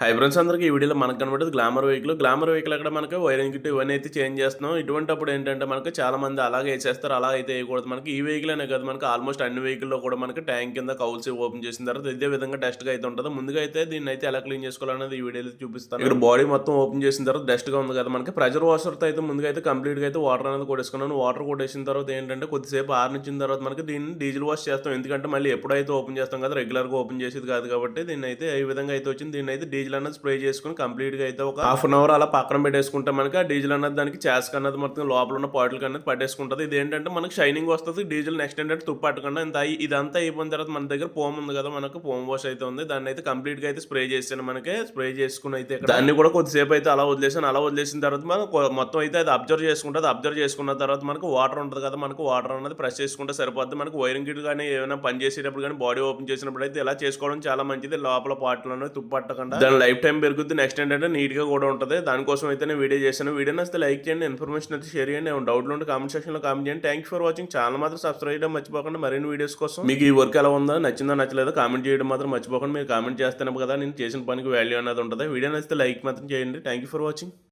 Hi friends అందరికీ ఈ వీడియోలో మనకు కనబడేది గ్లామర్ వెహికల్ గ్లామర్ వెహికల్ అక్కడ మనకి వైరింగ్ కిట్ ఇవన్నీ అయితే చేంజ్ చేస్తున్నాం. ఇటువంటి అప్పుడు ఏంటంటే మనకి చాలా మంది అలాగే వేసేస్తారు అలా అయితే వేయకూడదు. మనకి ఈ వెహికల్ అనే కాదు మనకి ఆల్మోస్ట్ అన్ని వెహికల్లో కూడా మనకి ట్యాంక్ కింద కౌల్స్ ఓపెన్ చేసిన తర్వాత ఇదే విధంగా డస్ట్గా అయితే ఉంటుంది. ముందుగా అయితే దీన్ని అయితే ఎలా క్లీన్ చేసుకోవాలనేది ఈ వీడియోలో చూపిస్తాను. ఇక్కడ బాడీ మొత్తం ఓపెన్ చేసిన తర్వాత డస్ట్గా ఉంది కదా మనకి ప్రెజర్ వాషర్తో అయితే ముందుగా అయితే కంప్లీట్గా అయితే వాటర్ అనేది కొట్టేసుకున్నాను. వాటర్ కొట్టేసిన తర్వాత ఏంటంటే కొద్దిసేపు ఆరినిచ్చిన తర్వాత మనకి దీన్ని డీజిల్ వాష్ చేస్తాం. ఎందుకంటే మళ్ళీ ఎప్పుడైతే ఓపెన్ చేస్తాం కదా రెగ్యులర్గా ఓపెన్ చేసేది కాదు కాబట్టి దీన్ని అయితే ఈ విధంగా అయితే వచ్చింది. దీన్ని అయితే డీజిల్ అనేది స్ప్రే చేసుకుని కంప్లీట్గా అయితే ఒక హాఫ్ అన్ అవర్ అలా పక్కన పెట్టేసుకుంటే మనకి ఆ డీజిల్ అన్నది దానికి చాస్క్ అన్నది మొత్తం లోపల ఉన్న పాయిల్కి అనేది పట్టేసుకుంటుంది. ఇది ఏంటంటే మనకి షైనింగ్ వస్తుంది డీజిల్ నెక్స్ట్ ఏంటంటే తుప్పు పట్టకుండా ఇంత ఇదంతా అయిపోయిన తర్వాత మన దగ్గర పోమ్ ఉంది కదా మనకు పోమ్ వాష్ అయితే ఉంది. దాన్ని అయితే కంప్లీట్గా అయితే స్ప్రే చేసాను మనకి స్ప్రే చేసుకుని అయితే ఇక్కడ దాన్ని కూడా కొద్దిసేపు అయితే అలా వదిలేసాను అలా వదిలేసిన తర్వాత మనం మొత్తం అయితే అది అబ్జర్వ్ చేసుకుంటుంది. అబ్జర్వ్ చేసుకున్న తర్వాత మనకు వాటర్ ఉంటుంది కదా మనకు వాటర్ అన్నది ప్రెస్ చేసుకుంటే సరిపోద్ది. మనకు వైరింగ్ కిట్ కానీ ఏమైనా పని చేసేటప్పుడు కానీ బాడీ ఓపెన్ చేసినప్పుడు అయితే ఇలా చేసుకోవడం చాలా మంచిది. లోపల పాటలు అనేది తుప్పు పట్టకుండా దాని లైఫ్ టైం పెరుగుద్ది. నెక్స్ట్ ఏంటంటే నీట్గా కూడా ఉంటుంది. దానికోసం అయితే నేను వీడియో చేశాను. వీడియో నచ్చితే లైక్ చేయండి ఇన్ఫర్మేషన్ అయితే షేర్ చేయండి. ఏమైనా డౌట్లు ఉంటే కామెంట్ సెక్షన్లో కామెంట్ చేయండి. థ్యాంక్ ఫర్ వాచింగ్ ఛానల్ మాత్రం సబ్స్క్రైబ్ చేయడం మర్చిపోకుండా. మరిన్ని వీడియోస్ కోసం మీకు ఈ వర్క్ ఎలా ఉందో? నచ్చిందో? నచ్చలేదో? కామెంట్ చేయడం మాత్రం మర్చిపోకుండా. మీరు కామెంట్ చేస్తాను కదా నేను చేసిన పనికి వాల్యూ అనేది ఉంటుంది. వీడియో నచ్చితే లైక్ మాత్రం చేయండి. Thank for watching